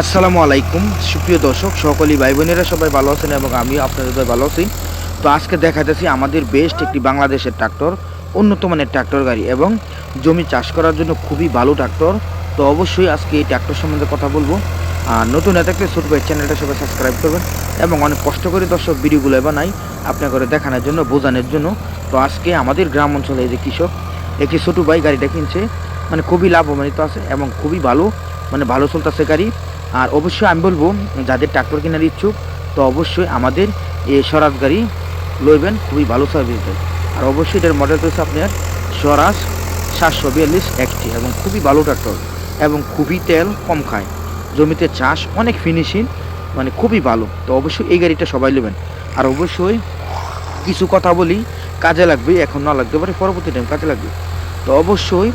আসসালামু আলাইকুম। সুপ্রিয় দর্শক, সকলেই ভাই বোনেরা সবাই ভালো আছেন এবং আমিও আপনাদের সবাই ভালো আছি। তো আজকে দেখাতেছি আমাদের বেস্ট একটি বাংলাদেশের ট্রাক্টর, উন্নত মানের ট্রাক্টর গাড়ি এবং জমি চাষ করার জন্য খুবই ভালো ট্রাক্টর। তো অবশ্যই আজকে এই ট্রাক্টর সম্বন্ধে কথা বলব। আর নতুন থাকলে ছোট ভাই চ্যানেলটা সবাই সাবস্ক্রাইব করবেন এবং অনেক কষ্ট করে দর্শক ভিডিওগুলো বানাই আপনাকে দেখানোর জন্য, বোঝানোর জন্য। তো আজকে আমাদের গ্রাম অঞ্চলে যে কৃষক, একটি ছোটো ভাই গাড়িটা কিনছে। মানে খুবই লাভবানিত আছে এবং খুবই ভালো মানে ভালো চলতেছে গাড়ি। আর অবশ্যই আমি বলব, যাদের ট্রাক্টর কেনার ইচ্ছুক, তো অবশ্যই আমাদের এই স্বরাজ গাড়ি লইবেন, খুবই ভালো সার্ভিস দেয়। আর অবশ্যই এটার মডেল রয়েছে আপনার স্বরাজ সাতশো বিয়াল্লিশ একটি এবং খুবই ভালো ট্রাক্টর এবং খুবই তেল কম খায়। জমিতে চাষ অনেক ফিনিশিং মানে খুবই ভালো। তো অবশ্যই এই গাড়িটা সবাই নেবেন আর অবশ্যই কিছু কথা বলি, কাজে লাগবে, এখন না লাগতে পারে, পরবর্তী টাইম কাজে লাগবে। তো অবশ্যই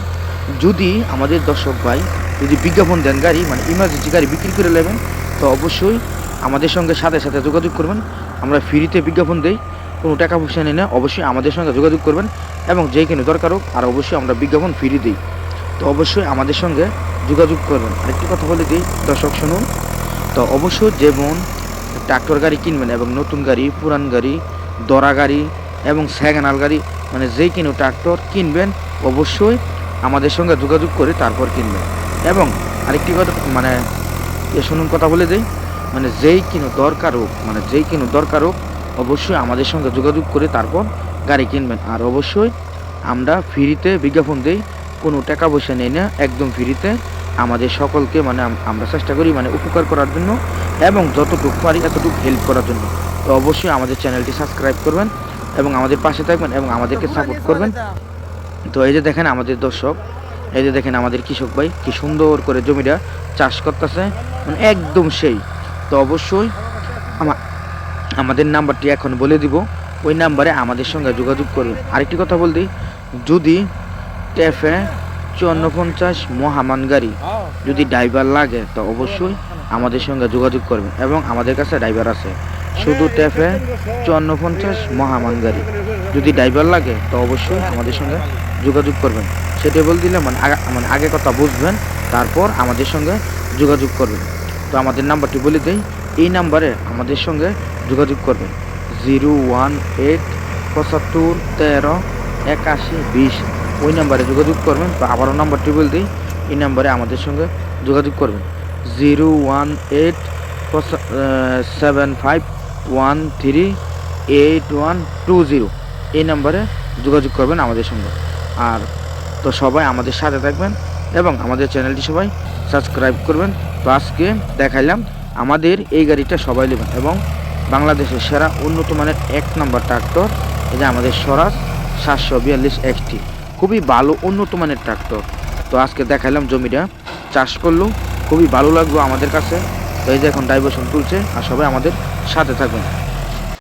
যদি আমাদের দর্শক ভাই যদি বিজ্ঞাপন দেন গাড়ি মানে ইমার্জেন্সি গাড়ি বিক্রি করে নেবেন, তো অবশ্যই আমাদের সঙ্গে সাথে সাথে যোগাযোগ করবেন। আমরা ফ্রিতে বিজ্ঞাপন দেই, কোনো টাকা পয়সা নেই না অবশ্যই আমাদের সঙ্গে যোগাযোগ করবেন এবং যেই কিনে দরকার হোক, আর অবশ্যই আমরা বিজ্ঞাপন ফ্রি দিই। তো অবশ্যই আমাদের সঙ্গে যোগাযোগ করবেন। আরেকটি কথা বলে দিই, দর্শক শুনুন। তো অবশ্যই যেমন ট্রাক্টর গাড়ি কিনবেন এবং নতুন গাড়ি, পুরান গাড়ি, দরা গাড়ি এবং স্যাগানাল গাড়ি মানে যেই কিনো ট্রাক্টর কিনবেন, অবশ্যই আমাদের সঙ্গে যোগাযোগ করে তারপর কিনবেন। এবং আরেকটি কথা মানে এ শুনুন কথা বলে দেই মানে যেই কিনো দরকার হোক মানে যেই কিনো দরকার হোক, অবশ্যই আমাদের সঙ্গে যোগাযোগ করে তারপর গাড়ি কিনবেন। আর অবশ্যই আমরা ফ্রিতে বিজ্ঞাপন দেই, কোনো টাকা পয়সা নেই না, একদম ফ্রিতে আমাদের সকলকে মানে আমরা চেষ্টা করি মানে উপকার করার জন্য এবং যতটুকু পারি এতটুকু হেল্প করার জন্য। তো অবশ্যই আমাদের চ্যানেলটি সাবস্ক্রাইব করবেন এবং আমাদের পাশে থাকবেন এবং আমাদেরকে সাপোর্ট করবেন। তো এই যে দেখেন আমাদের দর্শক এই যে দেখেন আমাদের কৃষক ভাই, কি সুন্দর করে জমিটা চাষ করতেছে। মানে একদম সেই। তো অবশ্যই আমা- আমাদের নাম্বারটি এখন বলে দিব। ওই নাম্বারে আমাদের সঙ্গে যোগাযোগ করবেন আরেকটি কথা বলতে, যদি ট্যাফে চুয়ান্ন পঞ্চাশ মহামান গাড়ি যদি ড্রাইভার লাগে, তো অবশ্যই আমাদের সঙ্গে যোগাযোগ করবেন এবং আমাদের কাছে ড্রাইভার আছে। শুধু টেফে চুয়ান্ন পঞ্চাশ মহামান গাড়ি যদি ড্রাইভার লাগে, তো অবশ্যই আমাদের সঙ্গে যোগাযোগ করবেন। সেটা বল দিলে মানে মানে আগে কথা বুঝবেন, তারপর আমাদের সঙ্গে যোগাযোগ করবেন। তো আমাদের নাম্বারটি বলে দেই, এই নাম্বারে আমাদের সঙ্গে যোগাযোগ করবেন। জিরো ওয়ান এইট পঁচাত্তর তেরো একাশি বিশ। ওই নাম্বারে যোগাযোগ করবেন, তো আবারও নাম্বারটি বলে দিই, এই নাম্বারে আমাদের সঙ্গে যোগাযোগ করবেন। Zero one eight seven five one three eight one two zero এই নাম্বারে যোগাযোগ করবেন আমাদের সঙ্গে। আর তো সবাই আমাদের সাথে থাকবেন এবং আমাদের চ্যানেলটি সবাই সাবস্ক্রাইব করবেন। তো আজকে দেখাইলাম আমাদের এই গাড়িটা সবাই নেবেন এবং বাংলাদেশের সেরা উন্নত মানের এক নম্বর ট্রাক্টর যে আমাদের স্বরাজ সাতশো বিয়াল্লিশ এক্সটি খুবই ভালো উন্নত মানের ট্রাক্টর। তো আজকে দেখাইলাম জমিটা, চাষ করল, খুবই ভালো লাগল আমাদের কাছে। তো এই যে এখন ডাইভার্সন তুলছে আর সবাই আমাদের সাথে থাকবেন।